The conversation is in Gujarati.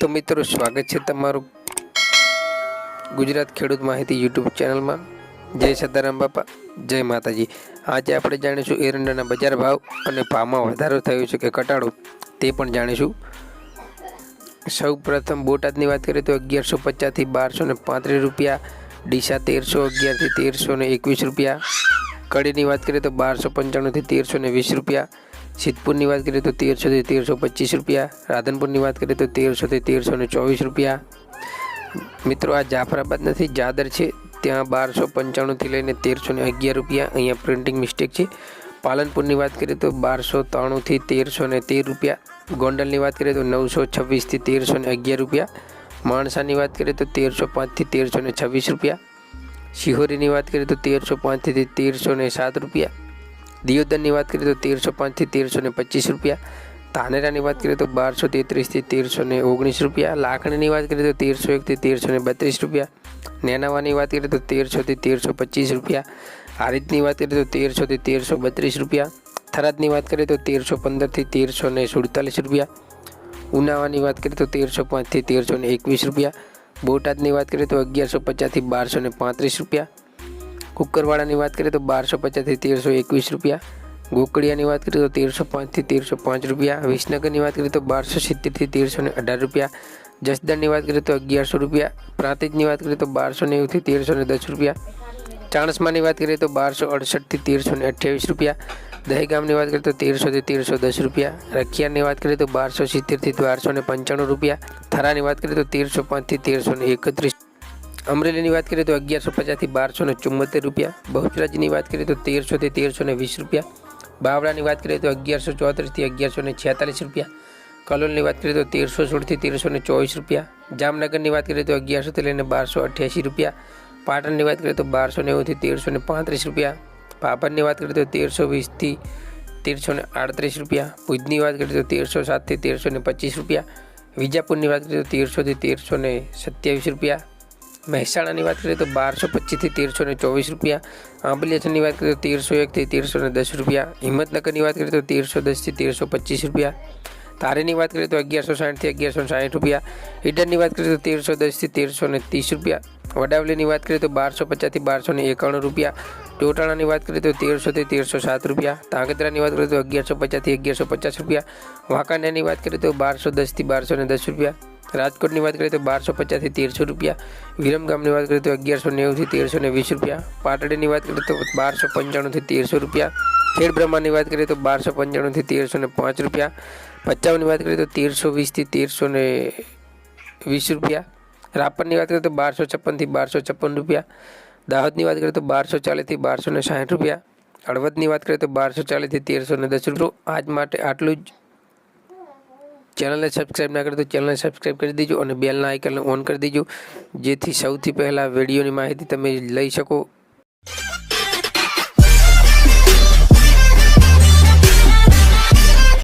તો મિત્રો, સ્વાગત છે તમારું ગુજરાત ખેડૂત માહિતી યુટ્યુબ ચેનલમાં. જય સદારામ બાપા, જય માતાજી. આજે આપણે જાણીશું એરંડાના બજાર ભાવ અને ભાવમાં વધારો થયો છે કે ઘટાડો, તે પણ જાણીશું. સૌ પ્રથમ બોટાદની વાત કરીએ તો અગિયારસો પચાસથી બારસો ને પાંત્રીસ રૂપિયા, ડીસા તેરસો અગિયારથી તેરસો ને એકવીસ રૂપિયા. કડીની વાત કરીએ તો બારસો પંચાણુંથી તેરસો ને વીસ રૂપિયા. સિદ્ધપુરની વાત કરીએ તો તેરસોથી તેરસો પચીસ રૂપિયા, રાધનપુરની વાત કરીએ તો તેરસોથી તેરસો ને ચોવીસ રૂપિયા. મિત્રો, આ જાફરાબાદ નથી, જાદર છે. ત્યાં બારસો પંચાણુંથી લઈને તેરસો ને અગિયાર રૂપિયા અહીંયા પ્રિન્ટિંગ મિસ્ટેક છે. પાલનપુરની વાત કરીએ તો બારસો ત્રાણુંથી તેરસો ને તેર રૂપિયા. ગોંડલની વાત કરીએ તો નવસો છવ્વીસથી તેરસો ને અગિયાર રૂપિયા. માણસાની વાત કરીએ તો તેરસો પાંચથી તેરસો ને છવ્વીસ રૂપિયા. શિહોરીની વાત કરીએ તો તેરસો પાંચથી તેરસો ને સાત રૂપિયા. દિયોદરની વાત કરીએ તો તેરસો પાંચથી તેરસો ને પચીસ રૂપિયા. ધાનેરાની વાત કરીએ તો બારસો તેત્રીસથી તેરસો ને ઓગણીસ રૂપિયા. લાખણીની વાત કરીએ તો તેરસો એકથી તેરસો ને બત્રીસ રૂપિયા. નેનાવાની વાત કરીએ તો તેરસોથી તેરસો પચીસ રૂપિયા. હારીતની વાત કરીએ તો તેરસોથી તેરસો બત્રીસ રૂપિયા. થરાદની વાત કરીએ તો તેરસો પંદરથી તેરસો ને સુડતાલીસ રૂપિયા. ઉનાવાની વાત કરીએ તો તેરસો પાંચથી તેરસો ને એકવીસ રૂપિયા. બોટાદની વાત કરીએ તો અગિયારસો પચાસથી બારસો ને પાંત્રીસ રૂપિયા. કુકરવાડાની વાત કરીએ તો બારસો પચાસથી તેરસો એકવીસ રૂપિયા. ગોકળિયાની વાત કરીએ તો તેરસો પાંચથી તેરસો પાંચ રૂપિયા. વિસનગરની વાત કરીએ તો બારસો સિત્તેરથી તેરસો ને અઢાર રૂપિયા. જસદણની વાત કરીએ તો અગિયારસો રૂપિયા. પ્રાંતિજની વાત કરીએ તો બારસો નેવુંથી તેરસો ને દસ રૂપિયા. ચાણસમાની વાત કરીએ તો બારસો અડસઠથી તેરસો ને અઠ્યાવીસ રૂપિયા. દહેગામની વાત કરીએ તો તેરસોથી તેરસો દસ રૂપિયા. રખિયાની વાત કરીએ તો બારસો સિત્તેરથી બારસો ને પંચાણું રૂપિયા. થરાની વાત કરીએ તો તેરસો પાંચથી તેરસો ને એકત્રીસ અમરેલીની વાત કરીએ તો અગિયારસો પચાસથી બારસો ને ચુમ્મોતેર રૂપિયા. બહુચરાજીની વાત કરીએ તો તેરસોથી તેરસો ને વીસ રૂપિયા. બાવળાની વાત કરીએ તો અગિયારસો ચોત્રીસથી અગિયારસો ને છેતાલીસ રૂપિયા. કલોલની વાત કરીએ તો તેરસો સોળથી તેરસો ને ચોવીસ રૂપિયા. જામનગરની વાત કરીએ તો અગિયારસોથી લઈને બારસો અઠ્યાસી રૂપિયા. પાટણની વાત કરીએ તો બારસો નેવુંથી તેરસો ને પાંત્રીસ રૂપિયા. પાપડની વાત કરીએ તો તેરસો વીસથી તેરસો ને આડત્રીસ રૂપિયા. ભુજની વાત કરીએ તો તેરસો સાતથી તેરસો ને પચીસ રૂપિયા. વિજાપુરની વાત કરીએ તો તેરસોથી તેરસો ને સત્યાવીસ રૂપિયા. મહેસાણાની વાત કરીએ તો બારસો પચીસથી તેરસો ને ચોવીસ રૂપિયા. આંબલિયાસની વાત કરીએ તો તેરસો એકથી તેરસો ને દસ રૂપિયા. હિંમતનગરની વાત કરીએ તો તેરસો દસથી તેરસો પચીસ રૂપિયા. તારેની વાત કરીએ તો અગિયારસો સાઠથી અગિયારસો સાઠ રૂપિયા. ઈડરની વાત કરીએ તો તેરસો દસથી તેરસો ને ત્રીસ રૂપિયા. વડાવલીની વાત કરીએ તો બારસો પચાસથી બારસો ને એકાણું રૂપિયા. ચોટાણાની વાત કરીએ તો તેરસોથી તેરસો સાત રૂપિયા. તાંગધ્રાની વાત કરીએ તો અગિયારસો પચાસથી અગિયારસો પચાસ રૂપિયા. વાંકાનેરની વાત કરીએ તો બારસો દસથી બારસો ને દસ રૂપિયા. રાજકોટની વાત કરીએ તો બારસો પચાસથી તેરસો રૂપિયા. વિરમગામની વાત કરીએ તો અગિયારસો નેવુંથી તેરસો ને વીસ રૂપિયા. પાટડીની વાત કરીએ તો બારસો પંચાણુંથી તેરસો રૂપિયા. ખેડબ્રહ્માની વાત કરીએ તો બારસો પંચાણુંથી તેરસો ને પાંચ રૂપિયા. પચાવની વાત કરીએ તો તેરસો વીસથી તેરસો ને વીસ રૂપિયા. રાપરની વાત કરીએ તો બારસો છપ્પનથી બારસો છપ્પન રૂપિયા. દાહોદની વાત કરીએ તો બારસો ચાલીસથી બારસો ને સાઠ રૂપિયા. હળવદની વાત કરીએ તો બારસો ચાલીસથી તેરસો ને દસ રૂપિયા. આજ માટે આટલું જ. ચેનલને સબસ્ક્રાઈબ ના કરી તો ચેનલને સબસ્ક્રાઈબ કરી દેજો અને બેલના આઇકનને ઓન કરી દેજો. જેથી સૌથી પહેલાં વિડીયોની માહિતી તમે લઈ શકો.